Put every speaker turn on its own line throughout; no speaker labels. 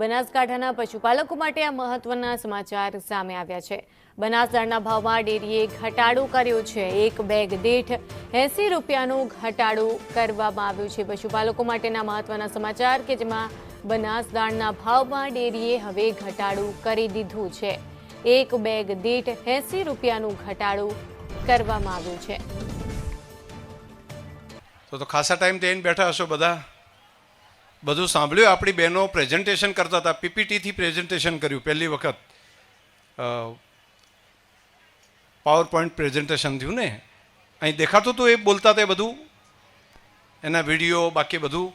બનાસકાંઠાના પશુપાલકો માટે આ મહત્વના સમાચાર સામે આવ્યા છે. બનાસદાળના ભાવમાં ડેરીએ ઘટાડો કર્યો છે. એક બેગ દીઠ એસી રૂપિયાનું ઘટાડો કરવામાં આવ્યું છે. પશુપાલકો માટેના મહત્વના સમાચાર કે જેમાં બનાસદાળના ભાવમાં ડેરીએ હવે ઘટાડો કરી દીધું છે. એક બેગ દીઠ એસી રૂપિયાનું ઘટાડો કરવામાં આવ્યું છે.
તો ખાસા ટાઈમ બેઠા હશો બધા? બધું સાંભળ્યું? આપણી બહેનો પ્રેઝન્ટેશન કરતા હતા. પીપીટીથી પ્રેઝન્ટેશન કર્યું પહેલી વખત. પાવર પોઈન્ટ પ્રેઝન્ટેશન થયું ને? અહીં દેખાતું હતું એ બોલતા તે બધું? એના વીડિયો બાકી બધું?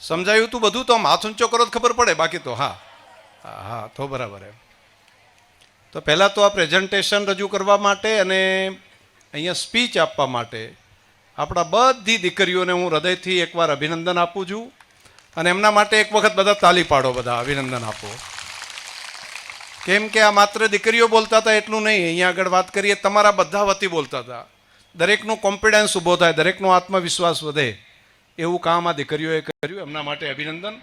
સમજાયું હતું બધું? તો આમ હાથ ઊંચો કરો તો ખબર પડે. બાકી તો હા. હા હા, તો બરાબર એમ. તો પહેલાં તો આ પ્રેઝન્ટેશન રજૂ કરવા માટે અને અહીંયા સ્પીચ આપવા માટે આપણા બધી દીકરીઓને હું હૃદયથી એકવાર અભિનંદન આપું છું. અને એમના માટે એક વખત બધા તાલી પાડો, બધા અભિનંદન આપો. કેમ કે આ માત્ર દીકરીઓ બોલતા હતા એટલું નહીં. અહીંયા આગળ વાત કરીએ, તમારા બધા વતી બોલતા હતા. દરેકનો કોન્ફિડન્સ ઊભો થાય, દરેકનો આત્મવિશ્વાસ વધે. એવું કામ આ દીકરીઓએ કર્યું. એમના માટે અભિનંદન.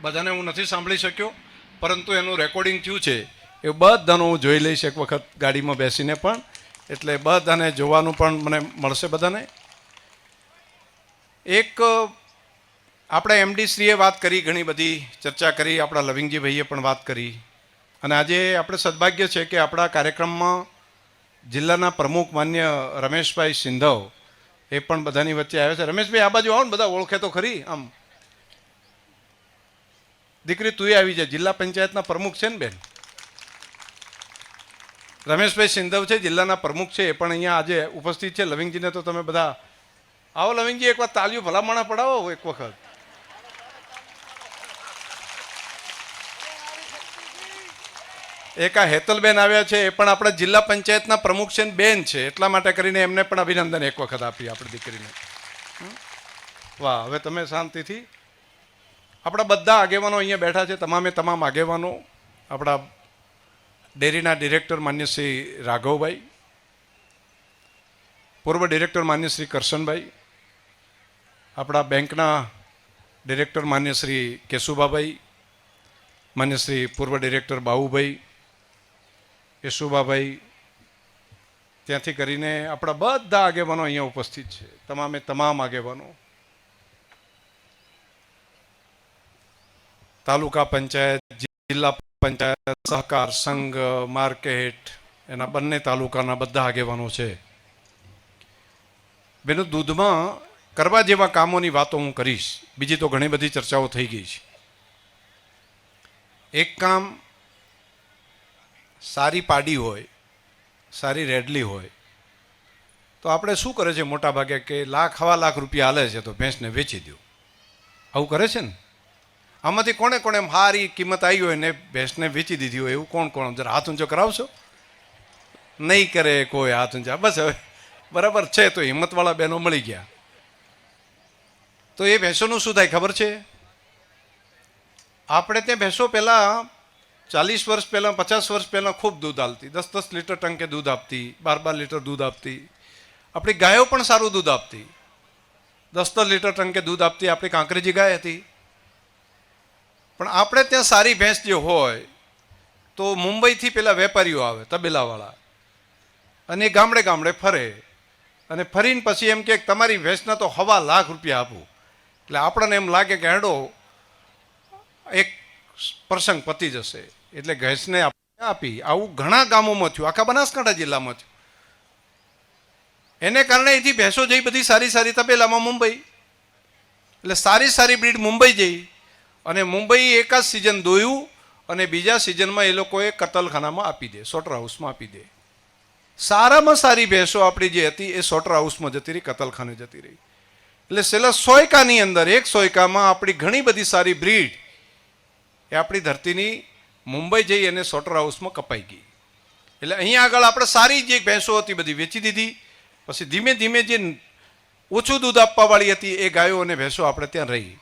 બધાને હું નથી સાંભળી શક્યો, પરંતુ એનું રેકોર્ડિંગ થયું છે. એ બધાનું હું જોઈ લઈશ એક વખત ગાડીમાં બેસીને પણ. એટલે બધાને જોવાનું પણ મને મળશે બધાને. એક આપણે એમડી શ્રીએ વાત કરી, ઘણી બધી ચર્ચા કરી, આપણા લવિંગજી ભાઈએ પણ વાત કરી. અને આજે આપણે સદભાગ્ય છે કે આપણા કાર્યક્રમમાં જિલ્લાના પ્રમુખ માન્ય રમેશભાઈ સિંધવ એ પણ બધાની વચ્ચે આવ્યા છે. રમેશભાઈ, આ બાજુ આવો ને બધા, ઓળખે તો ખરી, આમ. દીકરી, તું આવી જાય જિલ્લા પંચાયતના પ્રમુખ છે ને બેન? રમેશભાઈ સિંધવ છે, જિલ્લાના પ્રમુખ છે, એ પણ અહીંયા આજે ઉપસ્થિત છે. લવિંગજીને તો તમે બધા આવો, લવિંગજી, એકવાર તાલીઓ ભલામણા પડાવો એક વખત. એક આ હેતલબેન આવ્યા છે, એ પણ આપણા જિલ્લા પંચાયતના પ્રમુખ છે બેન છે. એટલા માટે કરીને એમને પણ અભિનંદન એક વખત આપીએ આપણી દીકરીને? વાહ, હવે તમે શાંતિથી. આપણા બધા આગેવાનો અહીંયા બેઠા છે, તમામે તમામ આગેવાનો. આપણા ડેરીના ડિરેક્ટર માન્ય શ્રી રાઘવભાઈ, પૂર્વ ડિરેક્ટર માન્ય શ્રી કરશનભાઈ, આપણા બેંકના ડિરેક્ટર માન્ય શ્રી કેશુભાભાઈ, માન્ય શ્રી પૂર્વ ડિરેક્ટર બાહુભાઈ યશુભાભાઈ ત્યાંથી કરીને આપણા બધા આગેવાનો અહીંયા ઉપસ્થિત છે. તમામે તમામ આગેવાનો. તાલુકા પંચાયત, જિલ્લા પંચાયત, સહકાર સંઘ, માર્કેટ, એના બંને તાલુકાના બધા આગેવાનો છે. બેનો, દૂધમાં કરવા જેવા કામોની વાતો હું કરીશ. બીજી તો ઘણી બધી ચર્ચાઓ થઈ ગઈ છે. એક કામ સારી પાડી હોય, સારી રેડલી હોય, તો આપણે શું કરે છે મોટા ભાગે કે લાખ, હવા લાખ રૂપિયા હાલે છે તો ભેંસને વેચી દો. આવું કરે છે ને? આમાંથી કોણે કોણે હારી કિંમત આવી હોય ને ભેંસને વેચી દીધી હોય, એવું કોણ કોણ? જરા હાથ ઊંચો કરાવશો? નહીં કરે કોઈ હાથ ઊંચા. બસ હવે, બરાબર છે તો હિંમતવાળા બહેનો મળી ગયા. તો એ ભેંસોનું શું થાય ખબર છે? આપણે ત્યાં ભેંસો પહેલાં ચાલીસ વર્ષ પહેલાં, પચાસ વર્ષ પહેલાં ખૂબ દૂધ આપતી દસ દસ લીટર ટંકે દૂધ આપતી, બાર બાર લીટર દૂધ આપતી. આપણી ગાયો પણ સારું દૂધ આપતી. દસ દસ લીટર ટંકે દૂધ આપતી, આપણી કાંકરેજી ગાય હતી. પણ આપણે ત્યાં સારી ભેંસ જે હોય, તો મુંબઈથી પેલા વેપારીઓ આવે, તબેલાવાળા. અને એ ગામડે ગામડે ફરે. અને ફરીને પછી એમ કે, તમારી ભેંસના તો હવા લાખ રૂપિયા આપું. એટલે આપણને એમ લાગે કે, હેડો, એક પ્રસંગ પતી જશે. એટલે ગેસને આપી આવું ઘણા ગામોમાં થયું. આખા બનાસકાંઠા જિલ્લામાં થયું. એને કારણે અહીંથી ભેંસો જઈ બધી સારી સારી તબેલામાં મુંબઈ. એટલે સારી સારી બ્રીડ મુંબઈ જઈ અને મુંબઈ એક જ સિઝન દોયું અને બીજા સિઝનમાં એ લોકોએ કતલખાનામાં આપી દે, સોટર હાઉસમાં આપી દે. સારામાં સારી ભેંસો આપણી જે હતી એ સોટર હાઉસમાં જતી રહી, કતલખાને જતી રહી. એટલે છેલ્લા સોયકાની અંદર, એક સોયકામાં આપણી ઘણી બધી સારી બ્રીડ એ આપણી ધરતીની મુંબઈ જઈ અને સોટર હાઉસમાં કપાઈ ગઈ. એટલે અહીંયા આગળ આપણે સારી જે ભેંસો હતી બધી વેચી દીધી. પછી ધીમે ધીમે જે ઓછું દૂધ આપવાવાળી હતી એ ગાયો અને ભેંસો આપણે ત્યાં રહી.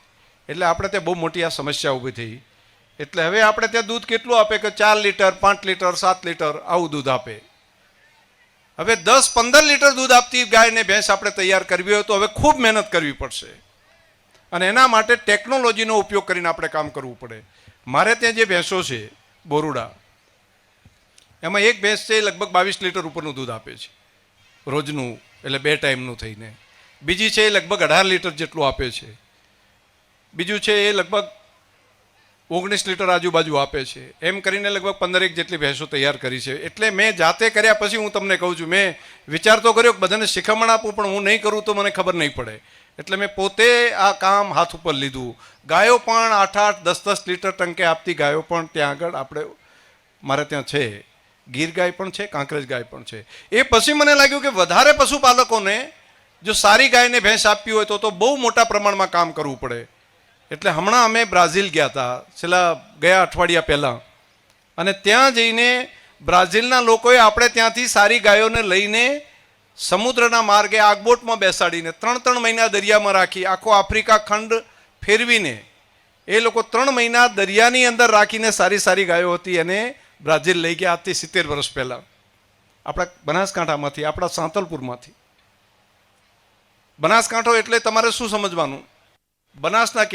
એટલે આપણે ત્યાં બહુ મોટી આ સમસ્યા ઊભી થઈ. એટલે હવે આપણે ત્યાં દૂધ કેટલું આપે કે ચાર લીટર, પાંચ લીટર, સાત લીટર આવું દૂધ આપે. હવે દસ, પંદર લીટર દૂધ આપતી ગાયને ભેંસ આપણે તૈયાર કરવી હોય તો હવે ખૂબ મહેનત કરવી પડશે. અને એના માટે ટેકનોલોજીનો ઉપયોગ કરીને આપણે કામ કરવું પડે. મારે ત્યાં જે ભેંસો છે, બોરુડા, એમાં એક ભેંસ છે લગભગ બાવીસ લીટર ઉપરનું દૂધ આપે છે. રોજનું, એટલે બે ટાઈમનું થઈને. બીજી છે એ લગભગ અઢાર લીટર જેટલું આપે છે. બીજું છે એ લગભગ ઓગણીસ લીટર આજુબાજુ આપે છે. એમ કરીને લગભગ પંદરેક જેટલી ભેંસો તૈયાર કરી છે. એટલે મેં જાતે કર્યા પછી હું તમને કહું છું, મેં વિચાર તો કર્યો કે બધાને શિખામણ આપું, પણ હું નહીં કરું તો મને ખબર નહીં પડે. એટલે મેં પોતે આ કામ હાથ ઉપર લીધું. ગાયો પણ આઠ આઠ દસ દસ લીટર ટંકે આપતી ગાયો પણ ત્યાં આગળ આપણે, મારે ત્યાં છે. ગીર ગાય પણ છે, કાંકરેજ ગાય પણ છે. એ પછી મને લાગ્યું કે વધારે પશુપાલકોને જો સારી ગાયને ભેંસ આપવી હોય તો તો બહુ મોટા પ્રમાણમાં કામ કરવું પડે. એટલે હમણાં અમે બ્રાઝિલ ગયા હતા છેલ્લા ગયા અઠવાડિયા પહેલાં. અને ત્યાં જઈને બ્રાઝિલના લોકોએ આપણે ત્યાંથી સારી ગાયોને લઈને સમુદ્રના માર્ગે આગબોટમાં બેસાડીને ત્રણ ત્રણ મહિના દરિયામાં રાખી આખો આફ્રિકા ખંડ ફેરવીને એ લોકો ત્રણ મહિના દરિયાની અંદર રાખીને સારી સારી ગાયો હતી અને બ્રાઝિલ લઈ ગયા આજથી સિત્તેર વર્ષ પહેલાં. આપણા બનાસકાંઠામાંથી, આપણા સાંતલપુરમાંથી. બનાસકાંઠો એટલે તમારે શું સમજવાનું? બનાસના